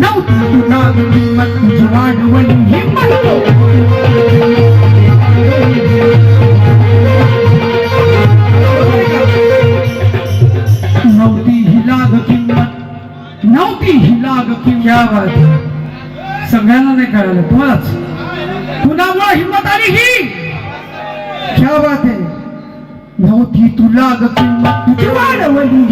नव्हती तुला किंमत. वाढवली हिंमत सगळ्यांना नाही कळालं तुम्हालाच कुणामुळे हिंमत आली ही क्या बात आहे. नव्हती तुला ग किंमत. तुझी वाढवली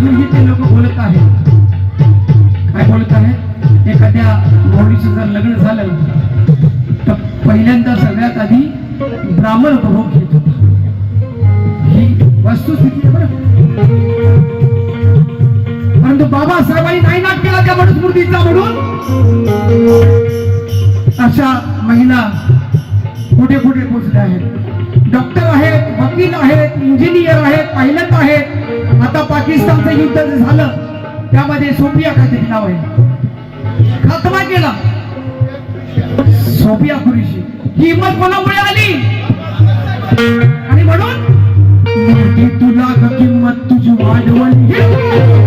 अजूनही ते लोक बोलत आहेत. काय बोलत आहेत? एखाद्या मुलीचं जर लग्न झालं तर पहिल्यांदा सगळ्यात आधी ब्राह्मण उपभोग घेत होता. ही वस्तुस्थिती आहे बरं. परंतु बाबासाहेबांनी नाही नाट केला त्या मनुस्मृतीचा म्हणून. अशा महिला कुठे कुठे पोचल्या आहेत? डॉक्टर आहेत वकील आहेत इंजिनियर आहेत पायलट आहेत. आता पाकिस्तानचं युद्ध जे झालं त्यामध्ये सोफिया काहीतरी नाव आहे. खात्मा केला. सोफिया कुरेशी. ही हिंमत कोणामुळे आली? आणि म्हणून तुला किंमत तुझी वाढवली?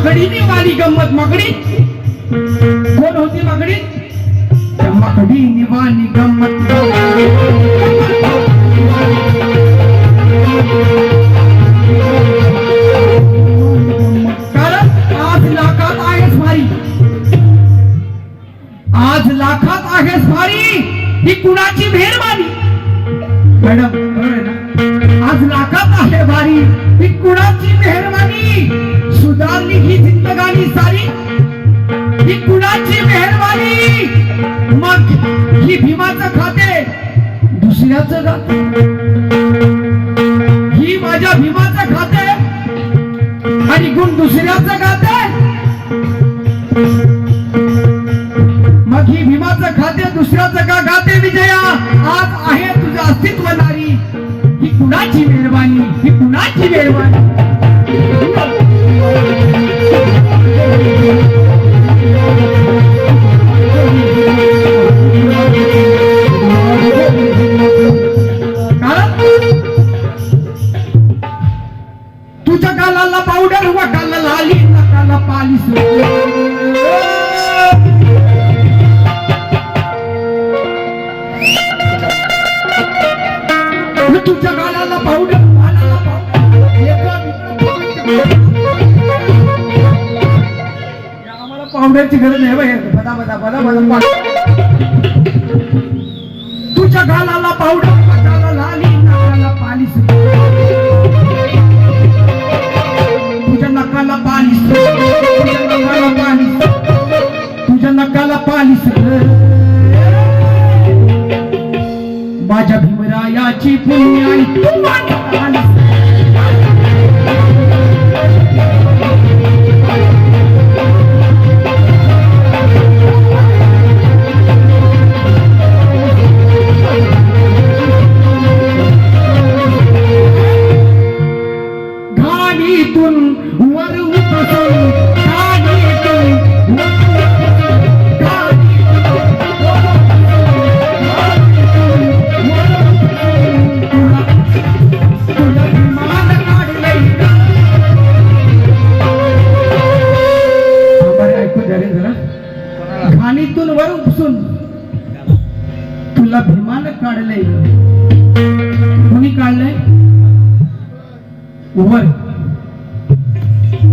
મકડી ની મારી ગમત મકડી કોણ હોતી મકડી મકડી ની વાની ગમત आम्हाला गरज नाही बदा बदा बदा बदा तुझ्या गालाला पावडर लाली पालिस. तुझ्या नकाला पालिस. तुझ्या नकाला पालिस. तुझ्या नकाला पालिस. माझ्या भीमरायाची पुण्याई तू माझ्या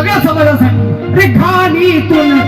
सगळ्या समाजासाठी. घाणीतून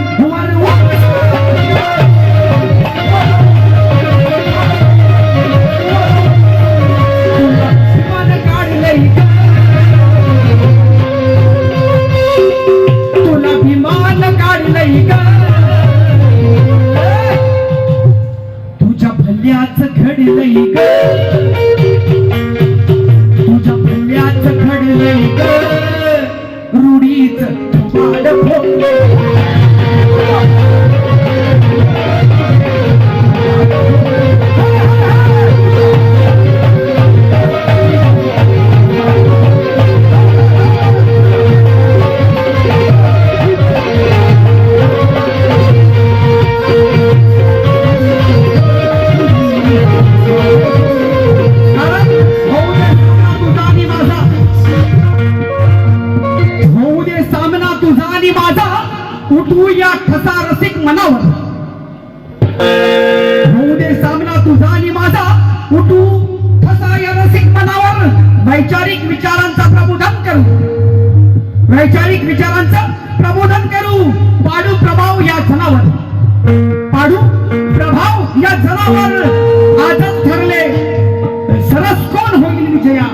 कोण होईल विजया?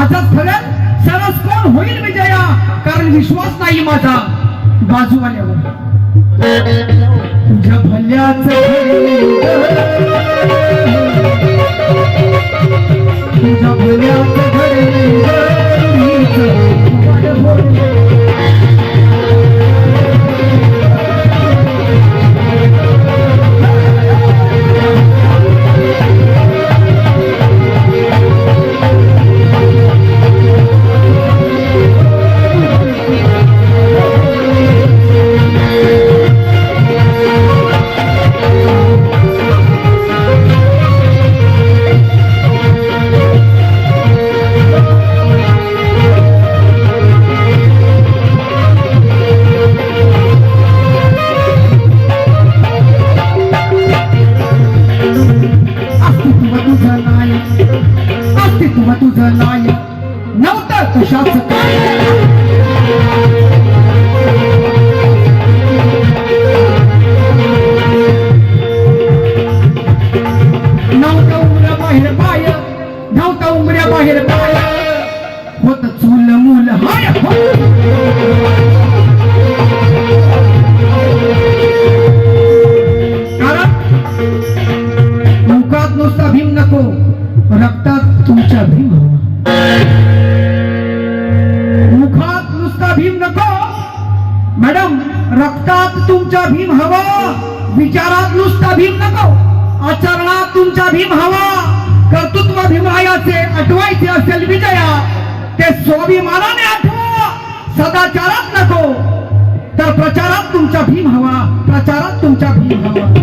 आजच खरं सरस कोण होईल विजया? कारण विश्वास नाही माझा. बाजूवाल्यावर. तुझ्या भल्याच तुझ्या भल्याच तुमचा भीम हवा. विचारात नुसता भीम नको. आचरणात तुमचा भीम हवा. कर्तृत्व भीमरायाचे आठवायचे असेल विजया ते स्वाभिमानाने आठवा. सदाचारात नको. तर प्रचारात तुमचा भीम हवा. प्रचारात तुमचा भीम हवा.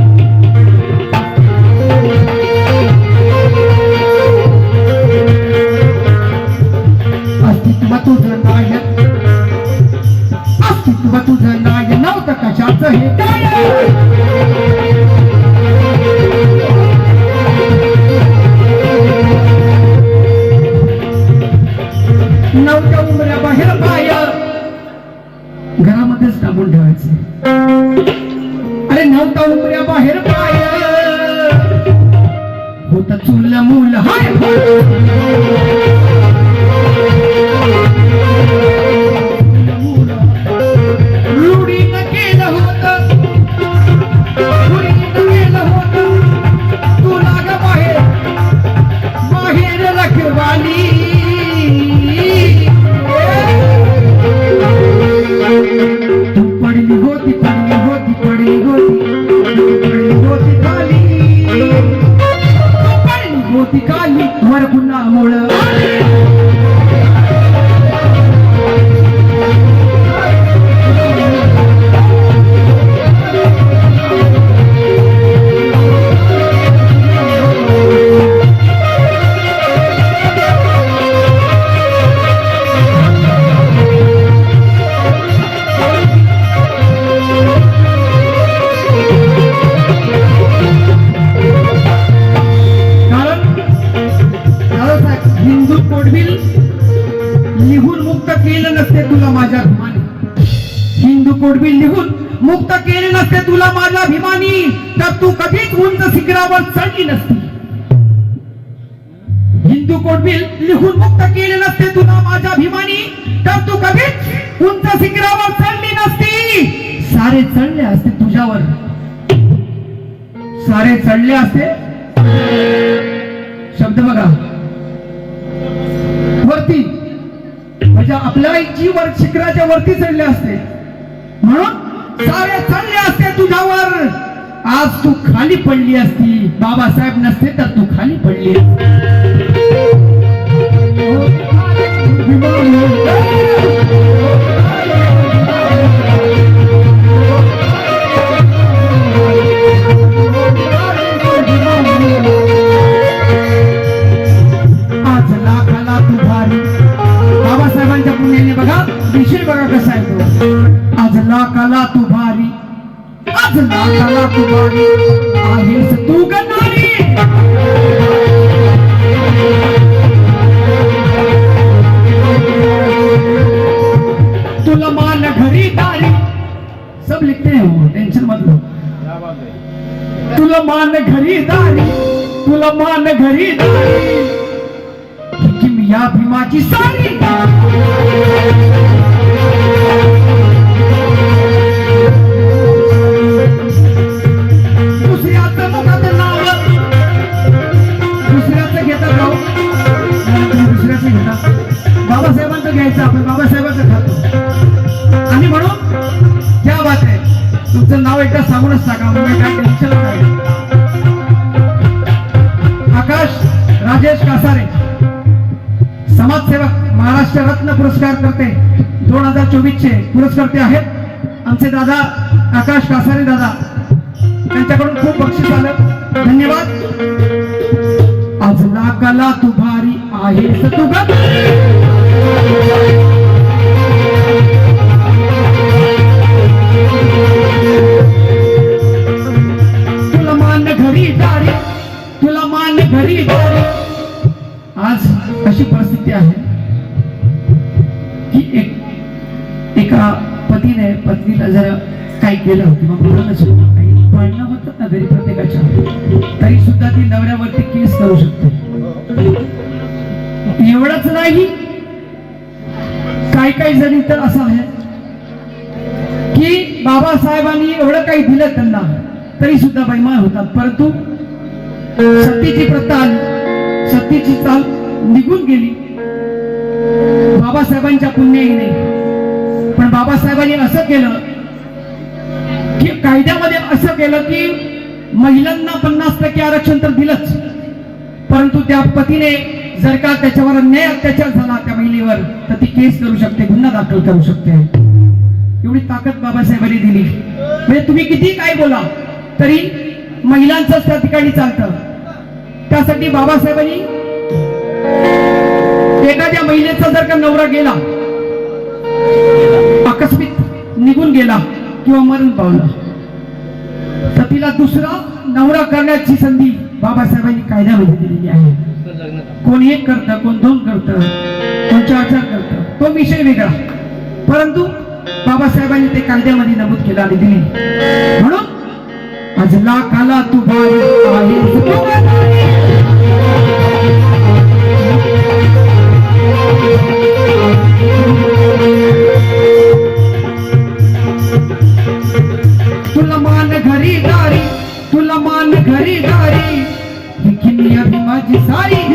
तुला माझ्या अभिमानी तर तू कधीच उंच शिखरावर चढली नसती. हिंदू कोटबिल लिहून मुक्त केले नसते तुला माझ्या अभिमानी तर तू कधीच उंच शिखरावर चढली नसती. सारे चढले असते तुझ्यावर. सारे चढले असते. शब्द बघा. वरती म्हणजे आपल्या आईची वर शिखराच्या वरती चढले असते. म्हणून सारे चढले असते तुझ्यावर. आज तू खाली पडली असती. बाबासाहेब नसते तर तू खाली पडली असती. आज लाखाला आहेस तू गणारी. तुला मान घरी दारी. सब लिखते हैं वो टेंशन मत लो. तुला मान घरी दारी. तुला मान घरी दारी. की या भीमाची सारी पुरस्कार करते. दोन हजार चोवीस चे पुरस्कर्ते आहेत. आमचे दादा आकाश कासारे दादा. त्यांच्याकडून खूप बक्षीस आलं. धन्यवाद. आज लागाला तू भारी पत्नीला जर काही केलं होतं मग बोललं नसेल काही भांडणं होतात ना घरी प्रत्येकाच्या. तरी सुद्धा ती नवऱ्यावरती केस करू शकते. एवढंच नाही. काही काही जणी तर असं आहे की बाबासाहेबांनी एवढं काही दिलं त्यांना तरी सुद्धा बैमाळ होतात. परंतु सत्तेची प्रथा आली सत्तेची चाल निघून गेली. बाबासाहेबांच्या पुण्याईने पण बाबासाहेबांनी असं केलं की कायद्यामध्ये असं केलं की महिलांना पन्नास टक्के आरक्षण तर दिलंच. परंतु त्या पतीने जर का त्याच्यावर अन्याय अत्याचार झाला त्या महिलेवर तर ती केस करू शकते गुन्हा दाखल करू शकते. एवढी ताकद बाबासाहेबांनी दिली. म्हणजे तुम्ही किती काय बोला तरी महिलांचंच त्या ठिकाणी चालतं. त्यासाठी बाबासाहेबांनी एखाद्या महिलेचा जर का नवरा गेला आकस्मिक निघून गेला किंवा मरण पावला. तर तिला दुसरा नवरा करण्याची संधी बाबासाहेबांनी कायद्यामध्ये दिलेली आहे. कोण एक करतं कोण दोन करतं कोण चार चार करतं तो विषय वेगळा. परंतु बाबासाहेबांनी ते कायद्यामध्ये नमूद केलं आणि दिली. म्हणून आज लाखाला तू भारी तुला मान घरी घरी ही किल्ली माझी सारी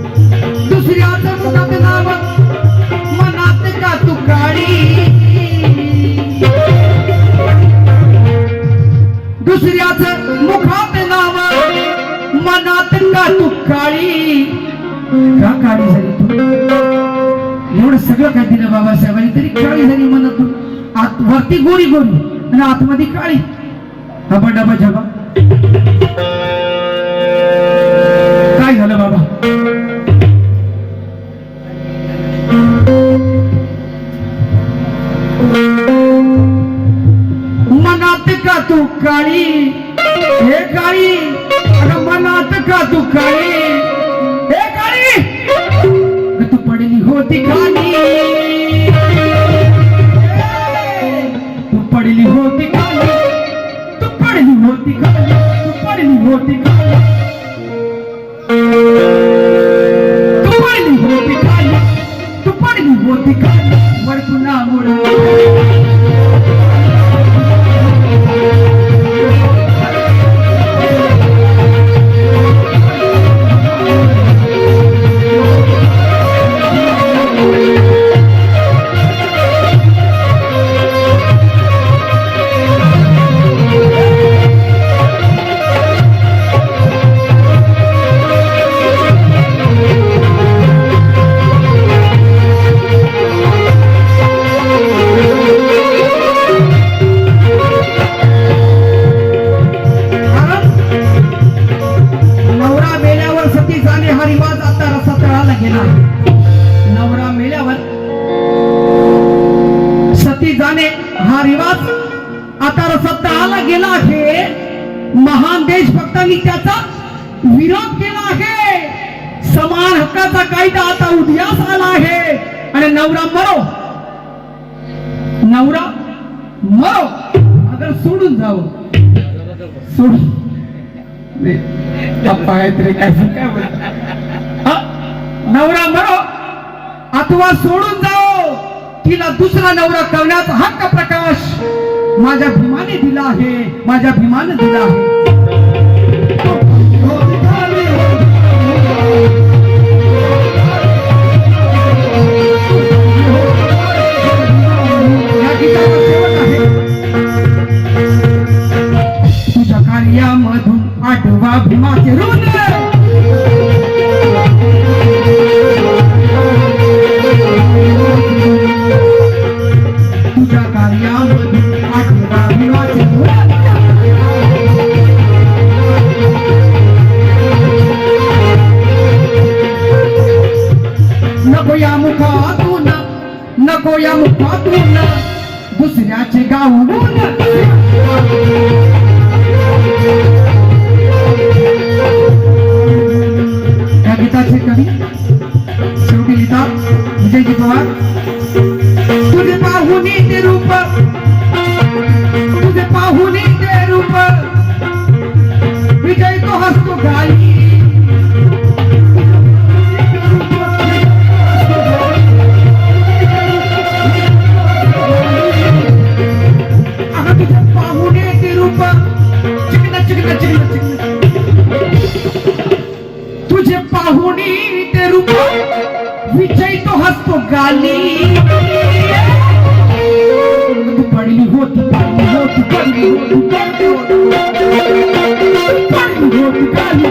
दुसऱ्याचं मुखात नाव मनात का तू काळी दुसऱ्याच मुखात नाव मनात का तू काळी का काळी झाली तू? एवढं सगळं काय दिलं बाबासाहेबांनी? तरी काळी झाली मनातून आत वरती गोरी गोरी आणि आतमध्ये काळी. हबा डबा जबा काय झालं बाबा? मनात का तू काळी? रसातळाला गेला. नवरा मेल्यावर सती जाणे हा रिवाज आता रसातळाला गेला आहे. महान देशभक्तांनी त्याचा विरोध केला आहे. समान हक्काचा कायदा आता उदयास आला आहे. आणि नवरा मरो. नवरा मरो. अगर सोडून जावं सोड. नाही, पप्पा काहीतरी काय काय? नवरा मरो अथवा सोडून जाओ. तिला दुसरा नवरा करण्याचा हक्क प्रकाश माझ्या भीमाने दिला आहे माझ्या भीमाने दिला आहे. नको या या मुखातून दुसऱ्याचे गाऊन या गीताचे कवी शेवटी लिहितात विजयजी पवार तुझे पाहुनी ते रूप तुझे पाहुनी ते रूप विजय तो हसतो गाई। तुझे पाहुणी ते रूप विजय तो हसतो गाली पडली होती पडली होती पडली होती पडली होती पडली होती गाली